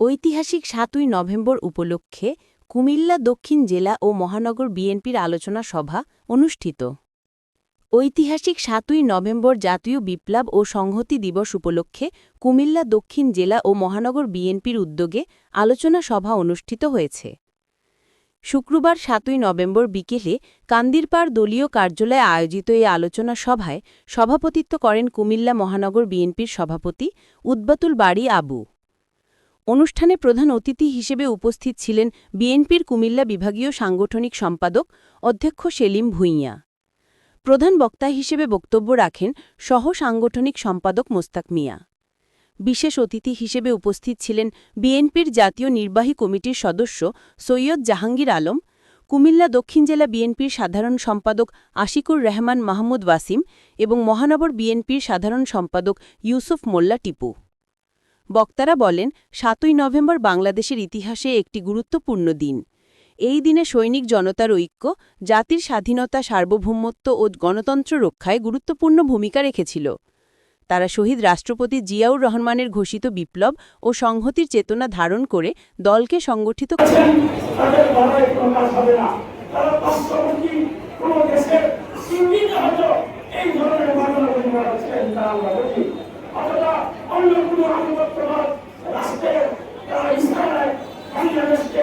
ঐতিহাসিক সাতই নভেম্বর উপলক্ষে কুমিল্লা দক্ষিণ জেলা ও মহানগর বিএনপির আলোচনা সভা অনুষ্ঠিত। ঐতিহাসিক সাতই নভেম্বর জাতীয় বিপ্লব ও সংহতি দিবস উপলক্ষে কুমিল্লা দক্ষিণ জেলা ও মহানগর বিএনপির উদ্যোগে আলোচনা সভা অনুষ্ঠিত হয়েছে। শুক্রবার সাতই নভেম্বর বিকেলে কান্দিরপাড় দলীয় কার্যালয়ে আয়োজিত এই আলোচনা সভায় সভাপতিত্ব করেন কুমিল্লা মহানগর বিএনপির সভাপতি উদ্বাতুল বাড়ি আবু। অনুষ্ঠানে প্রধান অতিথি হিসেবে উপস্থিত ছিলেন বিএনপির কুমিল্লা বিভাগীয় সাংগঠনিক সম্পাদক অধ্যক্ষ সেলিম ভুঁইয়া। প্রধান বক্তা হিসেবে বক্তব্য রাখেন সহ সাংগঠনিক সম্পাদক মোস্তাক মিয়া। বিশেষ অতিথি হিসেবে উপস্থিত ছিলেন বিএনপির জাতীয় নির্বাহী কমিটির সদস্য সৈয়দ জাহাঙ্গীর আলম, কুমিল্লা দক্ষিণ জেলা বিএনপির সাধারণ সম্পাদক আশিকুর রহমান মাহমুদ ওয়াসিম এবং মহানগর বিএনপির সাধারণ সম্পাদক ইউসুফ মোল্লা টিপু। বক্তারা বলেন, সাতই নভেম্বর বাংলাদেশের ইতিহাসে একটি গুরুত্বপূর্ণ দিন। এই দিনে সৈনিক জনতার ঐক্য, জাতির স্বাধীনতা, সার্বভৌমত্ব ও গণতন্ত্র রক্ষায় গুরুত্বপূর্ণ ভূমিকা রেখেছিল। তারা শহীদ রাষ্ট্রপতি জিয়াউর রহমানের ঘোষিত বিপ্লব ও সংহতির চেতনা ধারণ করে দলকে সংগঠিত আছেন অথবা অন্য কোনো আনুগত্য রাষ্ট্রের তারা বাংলাদেশকে